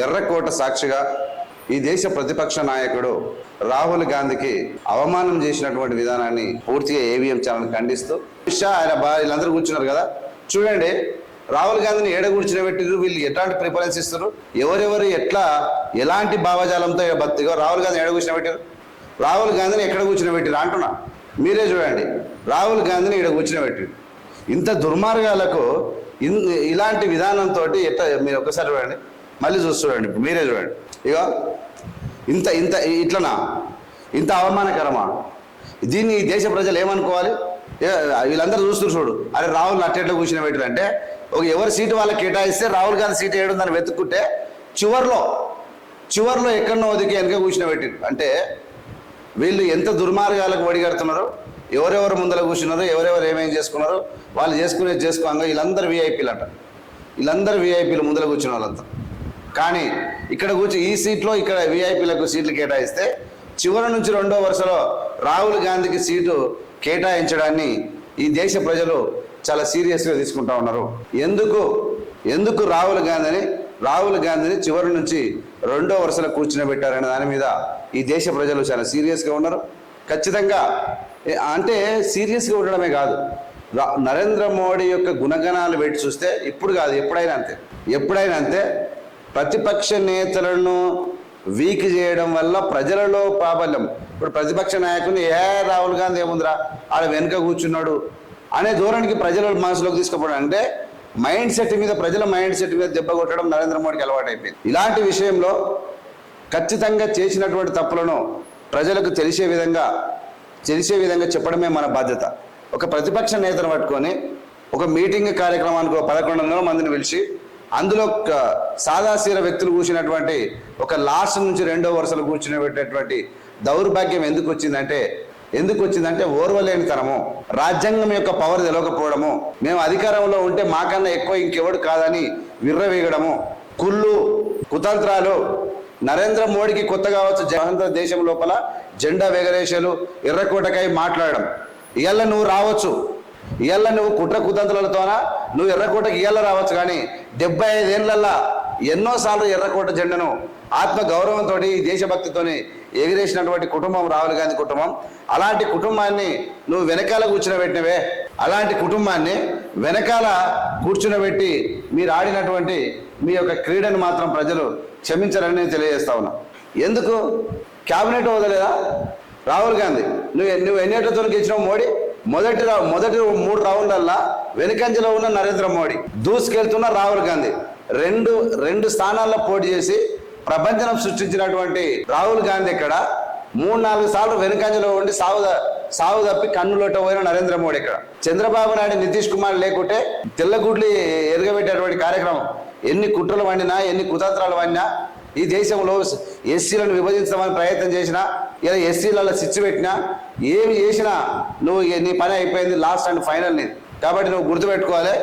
ఎర్రకోట సాక్షిగా ఈ దేశ ప్రతిపక్ష నాయకుడు రాహుల్ గాంధీకి అవమానం చేసినటువంటి విధానాన్ని పూర్తిగా ఏవిఎం ఛానల్ ఖండిస్తూ షా ఆయన వీళ్ళందరూ కూర్చున్నారు కదా? చూడండి రాహుల్ గాంధీని ఏడ కూర్చునబెట్టిరు వీళ్ళు ఎట్లాంటి ప్రిఫరెన్స్ ఇస్తారు ఎవరెవరు ఎట్లా ఎలాంటి భావజాలంతో బతిగో రాహుల్ గాంధీ ఏడ కూర్చునబెట్టారు రాహుల్ గాంధీని ఎక్కడ కూర్చునబెట్టిరు అంటున్నా? మీరే చూడండి రాహుల్ గాంధీని ఇక్కడ కూర్చునబెట్టిరు ఇంత దుర్మార్గాలకు ఇన్ ఇలాంటి విధానంతో ఎట్లా మీరు ఒకసారి చూడండి. మళ్ళీ చూస్తుండండి ఇప్పుడు మీరే చూడండి. ఇక ఇంత ఇంత ఇట్లనా? ఇంత అవమానకరమా? దీన్ని దేశ ప్రజలు ఏమనుకోవాలి? వీళ్ళందరూ చూస్తున్నారు చూడు. అరే రాహుల్ అట్టేట్లో కూర్చుని పెట్టారు అంటే ఒక ఎవరి సీటు వాళ్ళకి కేటాయిస్తే రాహుల్ గాంధీ సీటు దాన్ని వెతుక్కుంటే చివర్లో చివర్లో ఎక్కడనో ఒదికి వెనక కూర్చుని పెట్టారు. అంటే వీళ్ళు ఎంత దుర్మార్గాలకు ఒడిగడుతున్నారు ఎవరెవరు ముందర కూర్చున్నారు? ఎవరెవరు ఏమేం చేసుకున్నారు? వాళ్ళు చేసుకునేది చేసుకోగా వీళ్ళందరూ వీఐపీలు అంట వీళ్ళందరూ వీఐపీలు ముందర కూర్చున్న వాళ్ళంతా. కానీ ఇక్కడ కూర్చో ఈ సీట్లో ఇక్కడ వీఐపీలకు సీట్లు కేటాయిస్తే చివరి నుంచి రెండో వరుసలో రాహుల్ గాంధీకి సీటు కేటాయించడాన్ని ఈ దేశ ప్రజలు చాలా సీరియస్గా తీసుకుంటా ఉన్నారు. ఎందుకు? ఎందుకు రాహుల్ గాంధీని రాహుల్ గాంధీని చివరి నుంచి రెండో వరుసలో కూర్చునబెట్టారనే దాని మీద ఈ దేశ ప్రజలు చాలా సీరియస్గా ఉన్నారు. ఖచ్చితంగా అంటే సీరియస్గా ఉండడమే కాదు. నరేంద్ర మోడీ యొక్క గుణగణాలు పెట్టి చూస్తే ఇప్పుడు కాదు ఎప్పుడైనా అంతే. ఎప్పుడైనా అంతే ప్రతిపక్ష నేతలను వీక్ చేయడం వల్ల ప్రజలలో ప్రాబల్యం ఇప్పుడు ప్రతిపక్ష నాయకుని ఏ రాహుల్ గాంధీ ఏముందిరా? ఆడ వెనుక కూర్చున్నాడు. అనే ధోరణికి ప్రజల మనసులోకి తీసుకుపోవడం. అంటే మైండ్ సెట్ మీద ప్రజల మైండ్ సెట్ మీద దెబ్బ కొట్టడం నరేంద్ర మోడీకి అలవాటు అయిపోయింది ఇలాంటి విషయంలో ఖచ్చితంగా చేసినటువంటి తప్పులను ప్రజలకు తెలిసే విధంగా తెలిసే విధంగా చెప్పడమే మన బాధ్యత. ఒక ప్రతిపక్ష నేతను పట్టుకొని ఒక మీటింగ్ కార్యక్రమానికి ఒక పదకొండు వందల మందిని పిలిచి అందులో సాదాశీర సాదాసీర వ్యక్తులు కూర్చున్నటువంటి ఒక లాస్ట్ నుంచి రెండో వరుసలు కూర్చునేటటువంటి దౌర్భాగ్యం ఎందుకు వచ్చిందంటే ఎందుకు వచ్చిందంటే ఓర్వలేనితనము. రాజ్యాంగం యొక్క పవర్ తెలవకపోవడము. మేము అధికారంలో ఉంటే మాకన్నా ఎక్కువ ఇంకెవడు కాదని విర్రవేయడము కుళ్ళు కుతంత్రాలు నరేంద్ర మోడీకి కొత్త కావచ్చు జనంత దేశం లోపల జెండా వెగరేషలు ఎర్రకోటకై మాట్లాడడం. ఇవాళ నువ్వు రావచ్చు. ఇవాళ నువ్వు కుట్ర కుతంత్రాలతోనా నువ్వు ఎర్రకోటకి ఇవాళ రావచ్చు కానీ డెబ్బై ఐదేళ్ళల్లా ఎన్నోసార్లు ఎర్రకోట జెండను ఆత్మ గౌరవంతో దేశభక్తితోని ఎగిరేసినటువంటి కుటుంబం రాహుల్ గాంధీ కుటుంబం. అలాంటి కుటుంబాన్ని నువ్వు వెనకాల కూర్చునబెట్టినవే. అలాంటి కుటుంబాన్ని వెనకాల కూర్చునబెట్టి మీరు ఆడినటువంటి మీ యొక్క క్రీడను మాత్రం ప్రజలు క్షమించారని నేను తెలియజేస్తా ఉన్నా. ఎందుకు? క్యాబినెట్ వదలేదా రాహుల్ గాంధీ నువ్వు నువ్వు ఎన్నిటితో గెలిచినావు మోడీ? మొదటి మొదటి మూడు రౌండ్లల్లా వెనుకంజలో ఉన్న నరేంద్ర మోడీ దూసుకెళ్తున్న రాహుల్ గాంధీ. రెండు రెండు స్థానాల్లో పోటీ చేసి ప్రపంచం సృష్టించినటువంటి రాహుల్ గాంధీ ఇక్కడ. మూడు నాలుగు సార్లు వెనుకంజలో ఉండి సాగు సాగు తప్పి కన్నులోట పోయిన నరేంద్ర మోడీ ఇక్కడ. చంద్రబాబు నాయుడు నితీష్ కుమార్ లేకుంటే తెల్లగుడ్లు ఎరగబెట్టేటువంటి కార్యక్రమం. ఎన్ని కుట్రలు వండినా ఎన్ని కుతంత్రాలు వండినా ఈ దేశంలో ఎస్సీలను విభజించడానికి ప్రయత్నం చేసినా ఇలా ఎస్సీలలో చిచ్చు పెట్టినా ఏమి చేసినా నువ్వు నీ పని అయిపోయింది లాస్ట్ అండ్ ఫైనల్ నీ కాబట్టి నువ్వు గుర్తుపెట్టుకోవాలి.